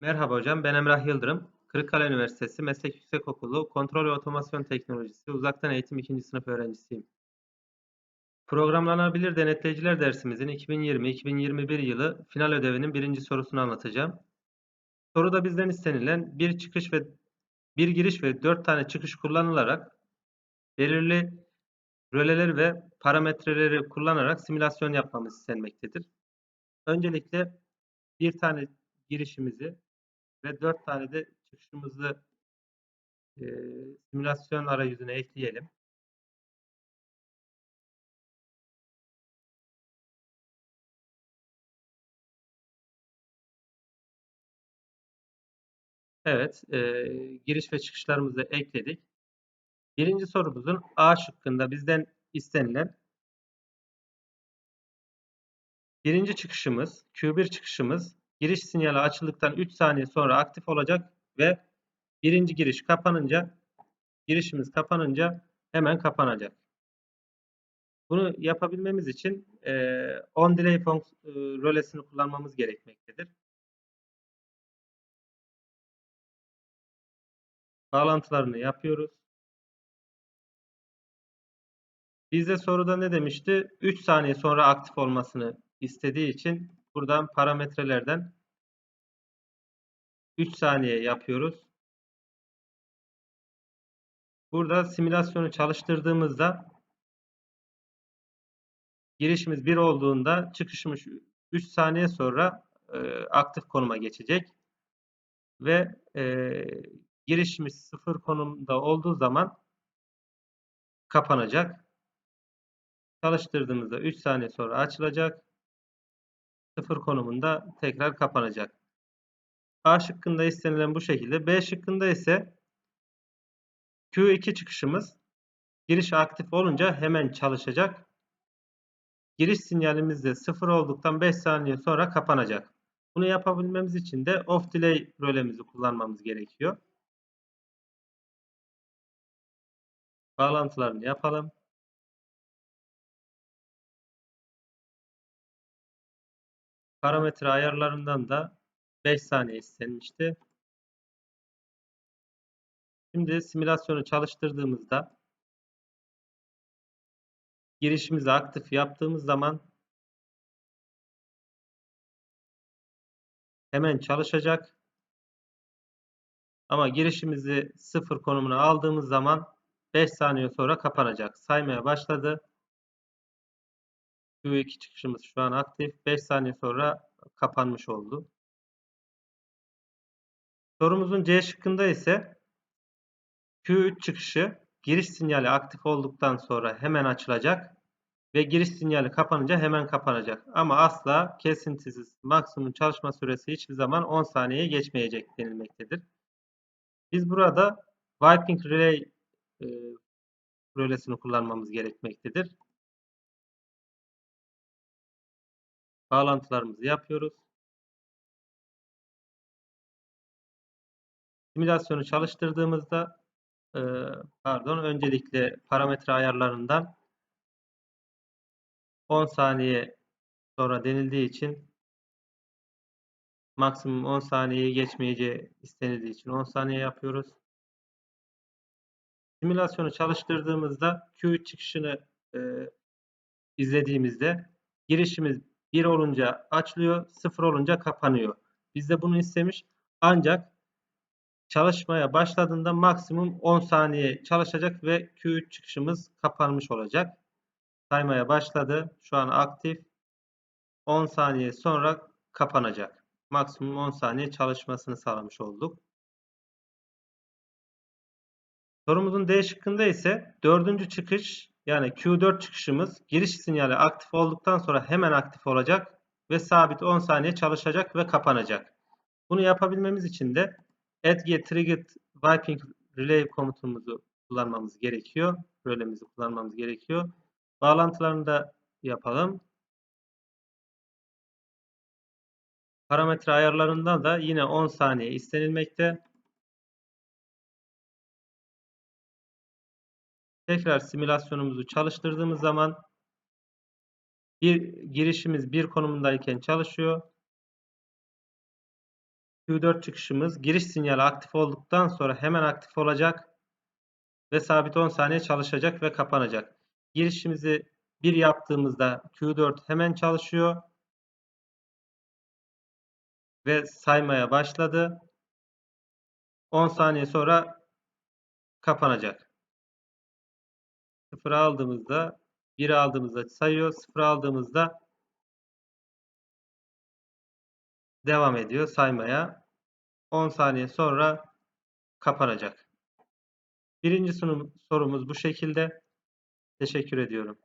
Merhaba hocam, ben Emrah Yıldırım. Kırıkkale Üniversitesi Meslek Yüksekokulu Kontrol ve Otomasyon Teknolojisi Uzaktan Eğitim 2. sınıf öğrencisiyim. Programlanabilir denetleyiciler dersimizin 2020-2021 yılı final ödevinin birinci sorusunu anlatacağım. Soruda bizden istenilen bir çıkış ve bir giriş ve dört tane çıkış kullanılarak belirli röleleri ve parametreleri kullanarak simülasyon yapmamız istenmektedir. Öncelikle bir tane girişimizi ve 4 tane de çıkışımızı e, simülasyon arayüzüne ekleyelim. Evet, e, giriş ve çıkışlarımızı ekledik. Birinci sorumuzun A şıkkında bizden istenilen birinci çıkışımız, Q1 çıkışımız giriş sinyali açıldıktan 3 saniye sonra aktif olacak ve birinci giriş kapanınca girişimiz kapanınca hemen kapanacak. Bunu yapabilmemiz için e, on delay e, rölesini kullanmamız gerekmektedir. Bağlantılarını yapıyoruz. Bizde soruda ne demişti? 3 saniye sonra aktif olmasını istediği için buradan parametrelerden 3 saniye yapıyoruz. Burada simülasyonu çalıştırdığımızda girişimiz 1 olduğunda çıkışımız 3 saniye sonra e, aktif konuma geçecek. Ve e, girişimiz 0 konumda olduğu zaman kapanacak. Çalıştırdığımızda 3 saniye sonra açılacak. 0 konumunda tekrar kapanacak. A şıkkında istenilen bu şekilde. B şıkkında ise Q2 çıkışımız giriş aktif olunca hemen çalışacak. Giriş sinyalimiz de 0 olduktan 5 saniye sonra kapanacak. Bunu yapabilmemiz için de off delay rölemizi kullanmamız gerekiyor. Bağlantılarını yapalım. Parametre ayarlarından da 5 saniye istenmişti. Şimdi simülasyonu çalıştırdığımızda girişimizi aktif yaptığımız zaman hemen çalışacak. Ama girişimizi sıfır konumuna aldığımız zaman 5 saniye sonra kapanacak. Saymaya başladı. Q2 çıkışımız şu an aktif. 5 saniye sonra kapanmış oldu. Sorumuzun C şıkkında ise Q3 çıkışı giriş sinyali aktif olduktan sonra hemen açılacak ve giriş sinyali kapanınca hemen kapanacak. Ama asla kesintisiz maksimum çalışma süresi hiçbir zaman 10 saniyeye geçmeyecek denilmektedir. Biz burada wiping relay e, rölesini kullanmamız gerekmektedir. Bağlantılarımızı yapıyoruz. Simülasyonu çalıştırdığımızda pardon öncelikle parametre ayarlarından 10 saniye sonra denildiği için maksimum 10 saniyeyi geçmeyeceği istenildiği için 10 saniye yapıyoruz. Simülasyonu çalıştırdığımızda Q3 çıkışını e, izlediğimizde girişimiz 1 olunca açılıyor, 0 olunca kapanıyor. Biz de bunu istemiş. Ancak çalışmaya başladığında maksimum 10 saniye çalışacak ve Q3 çıkışımız kapanmış olacak. Saymaya başladı. Şu an aktif. 10 saniye sonra kapanacak. Maksimum 10 saniye çalışmasını sağlamış olduk. Sorumuzun D şıkkında ise dördüncü çıkış yani Q4 çıkışımız giriş sinyali aktif olduktan sonra hemen aktif olacak ve sabit 10 saniye çalışacak ve kapanacak. Bunu yapabilmemiz için de add triggered wiping relay komutumuzu kullanmamız gerekiyor. Rölemizi kullanmamız gerekiyor. Bağlantılarını da yapalım. Parametre ayarlarından da yine 10 saniye istenilmekte. Tekrar simülasyonumuzu çalıştırdığımız zaman bir girişimiz bir konumundayken çalışıyor. Q4 çıkışımız giriş sinyali aktif olduktan sonra hemen aktif olacak ve sabit 10 saniye çalışacak ve kapanacak. Girişimizi 1 yaptığımızda Q4 hemen çalışıyor ve saymaya başladı. 10 saniye sonra kapanacak. 0 aldığımızda 1 aldığımızda sayıyor. 0 aldığımızda devam ediyor saymaya. 10 saniye sonra kapanacak. Birinci sunum sorumuz bu şekilde. Teşekkür ediyorum.